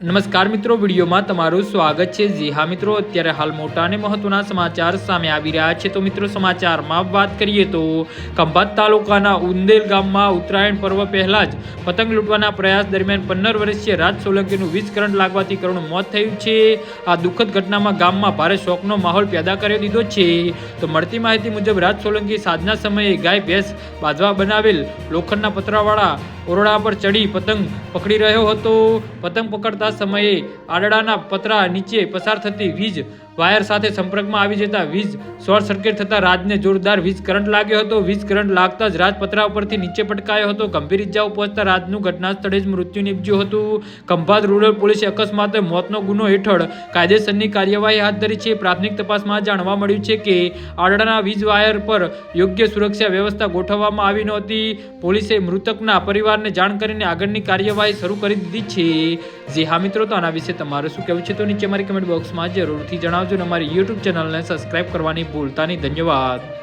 નમસ્કાર મિત્રો, વિડીયોમાં તમારું સ્વાગત છે. જી હા મિત્રો, અત્યારે હાલ મોટા અને મહત્વના સમાચાર સામે આવી રહ્યા છે. તો મિત્રો, સમાચારમાં વાત કરીએ તો ખંભાત તાલુકાના ઉંદેલ ગામમાં ઉત્તરાયણ પર્વ પહેલા જ પતંગ લૂંટવાના પ્રયાસ દરમિયાન પંદર વર્ષીય રાજ સોલંકીનું વીજ કરંટ લાગવાથી કરુણ મોત થયું છે. આ દુઃખદ ઘટનામાં ગામમાં ભારે શોકનો માહોલ પેદા કરી દીધો છે. તો મળતી માહિતી મુજબ, રાજ સોલંકી સાંજના સમયે ગાય ભેંસ બાજવા બનાવેલ લોખંડના પતરાવાળા ઓરડા પર ચડી પતંગ પકડી રહ્યો હતો. પતંગ પકડતા સમયે આડડાના પતરા નીચે પસાર થતી વીજ વાયર સાથે સંપર્કમાં આવી જતા વીજ શોર્ટ સર્કિટ થતા રાજને જોરદાર વીજ કરંટ લાગ્યો હતો. વીજ કરંટ લાગતા જ રાજ પતરા ઉપરથી નીચે પટકાયો હતો. ગંભીર ઇજાઓ પહોંચતા રાજનું ઘટના સ્થળે જ મૃત્યુ નીપજ્યું હતું. ખંભાત રૂરલ પોલીસે અકસ્માતે મોતનો ગુનો હેઠળ કાયદેસરની કાર્યવાહી હાથ ધરી છે. પ્રાથમિક તપાસમાં જાણવા મળ્યું છે કે આડડાના વીજ વાયર પર યોગ્ય સુરક્ષા વ્યવસ્થા ગોઠવવામાં આવી નહોતી. પોલીસે મૃતકના પરિવારને જાણ કરીને આગળની કાર્યવાહી શરૂ કરી દીધી છે. જે હા મિત્રો, તો આના વિશે તમારું શું કહેવું છે તો નીચે મારી કમેન્ટ બોક્સમાં જરૂરથી જણાવજો. અને અમારી યુટ્યુબ ચેનલને સબસ્ક્રાઇબ કરવાની ભૂલતા નહીં ધન્યવાદ.